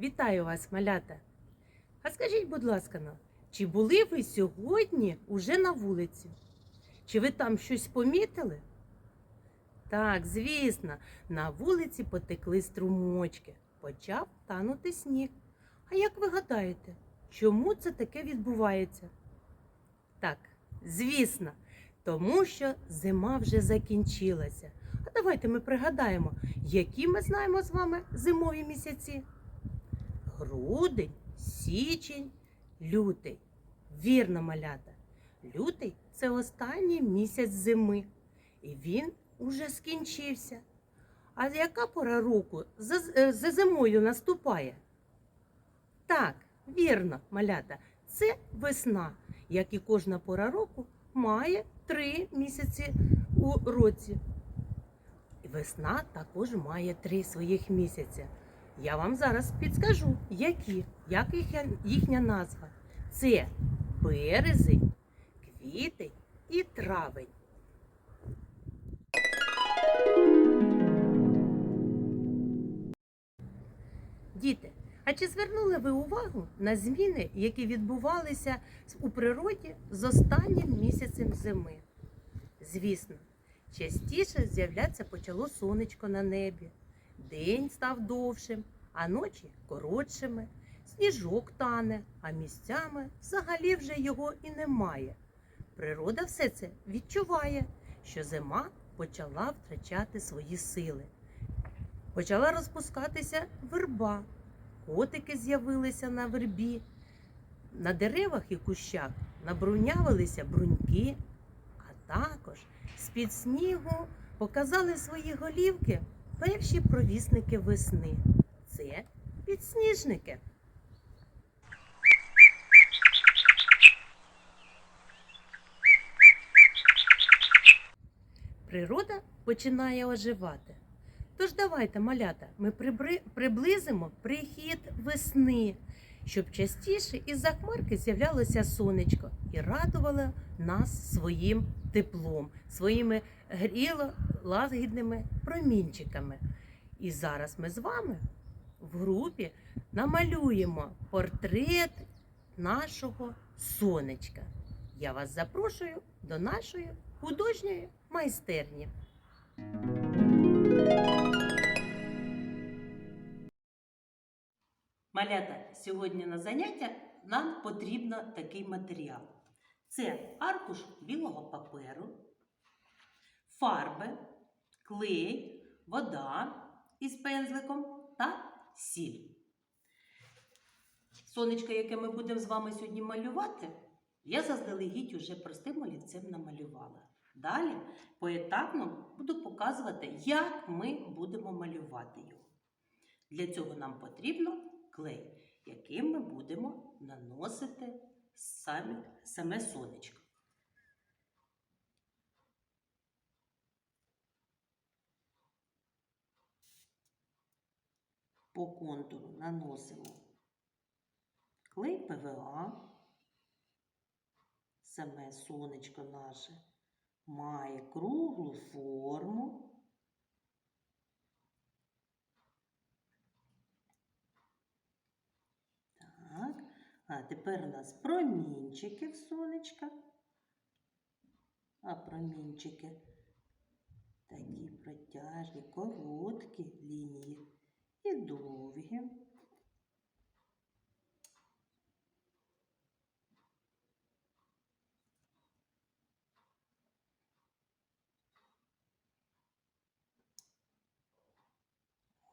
Вітаю вас, малята. А скажіть, будь ласка, ну, чи були ви сьогодні уже на вулиці? Чи ви там щось помітили? Так, звісно, на вулиці потекли струмочки, почав танути сніг. А як ви гадаєте, чому це таке відбувається? Так, звісно, тому що зима вже закінчилася. А давайте ми пригадаємо, які ми знаємо з вами зимові місяці. Грудень, січень, лютий. Вірно, малята. Лютий це останній місяць зими, і він уже скінчився. А яка пора року за, е, за зимою наступає? Так, вірно, малята, це весна, як і кожна пора року має три місяці у році. І Весна також має три своїх місяця. Я вам зараз підскажу, які, як їхня, їхня назва. Це березень, квітень і травень. Діти, а чи звернули ви увагу на зміни, які відбувалися у природі з останнім місяцем зими? Звісно, частіше з'являтися почало сонечко на небі, день став довшим, а ночі коротшими, сніжок тане, а місцями взагалі вже його і немає. Природа все це відчуває, що зима почала втрачати свої сили. Почала розпускатися верба, котики з'явилися на вербі, на деревах і кущах набрунявилися бруньки, а також з-під снігу показали свої голівки перші провісники весни. Це підсніжники. Природа починає оживати. Тож давайте, малята, ми приблизимо прихід весни, щоб частіше із-за хмарки з'являлося сонечко і радувало нас своїм теплом, своїми гріло лагідними промінчиками. І зараз ми з вами в групі намалюємо портрет нашого сонечка. Я вас запрошую до нашої художньої майстерні. Малята, сьогодні на заняття нам потрібно такий матеріал. Це аркуш білого паперу, фарби, клей, вода із пензликом та сіль. Сонечко, яке ми будемо з вами сьогодні малювати, я заздалегідь уже простим олівцем намалювала. Далі поетапно буду показувати, як ми будемо малювати його. Для цього нам потрібно клей, яким ми будемо наносити самі, саме сонечко. По контуру наносимо клей ПВА. Саме сонечко наше має круглу форму. Так, а тепер у нас промінчики в сонечка. А промінчики такі протяжні, короткі лінії і довгі.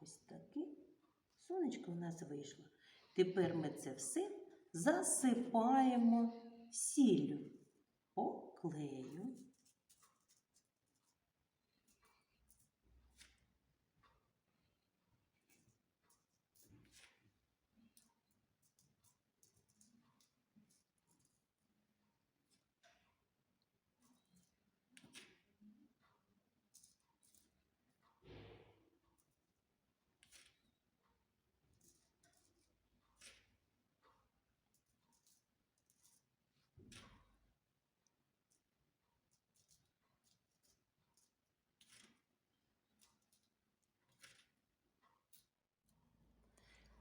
Ось таке сонечко у нас вийшло. Тепер ми це все засипаємо сіллю по клею.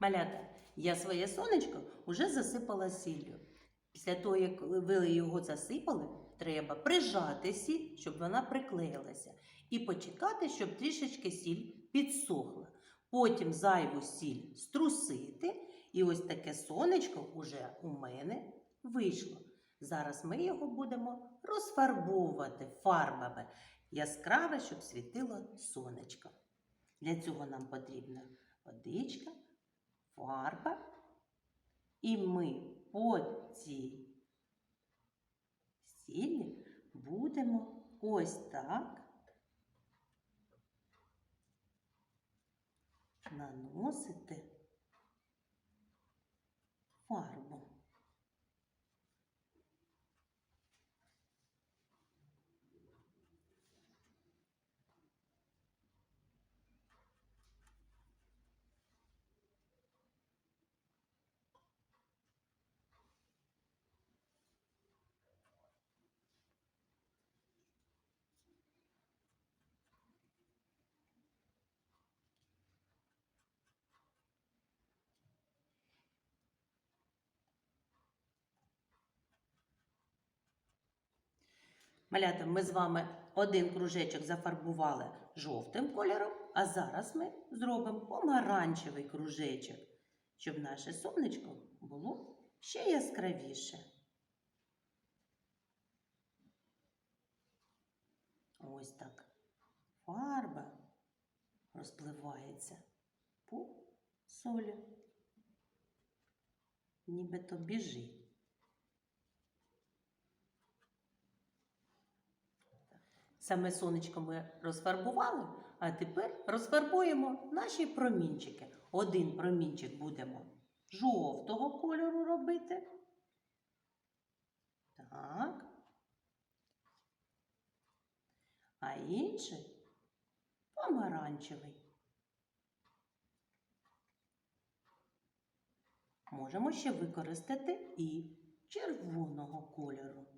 Малята, Я своє сонечко вже засипала сіллю. Після того, як ви його засипали, треба прижати сіль, щоб вона приклеїлася, і почекати, щоб трішечки сіль підсохла. Потім зайву сіль струсити, і ось таке сонечко уже у мене вийшло. Зараз ми його будемо розфарбовувати фарбами яскраве, щоб світило сонечко. Для цього нам потрібна водичка, фарба, і ми по цій сіллі будемо ось так наносити Малята, ми з вами один кружечок зафарбували жовтим кольором, а зараз ми зробимо помаранчевий кружечок, щоб наше сонечко було ще яскравіше. Ось так. Фарба розпливається по солі. Нібито біжить. Саме сонечко ми розфарбували, а тепер розфарбуємо наші промінчики. Один промінчик будемо жовтого кольору робити. Так. А інший помаранчевий. Можемо ще використати і червоного кольору.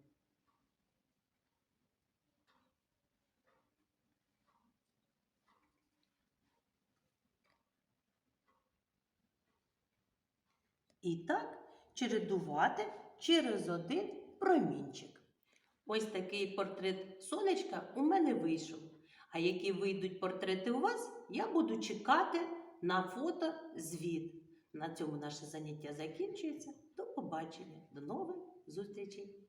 І так чередувати через один промінчик. Ось такий портрет сонечка у мене вийшов. А які вийдуть портрети у вас, я буду чекати на фото звіт. На цьому наше заняття закінчується. До побачення, до нових зустрічей!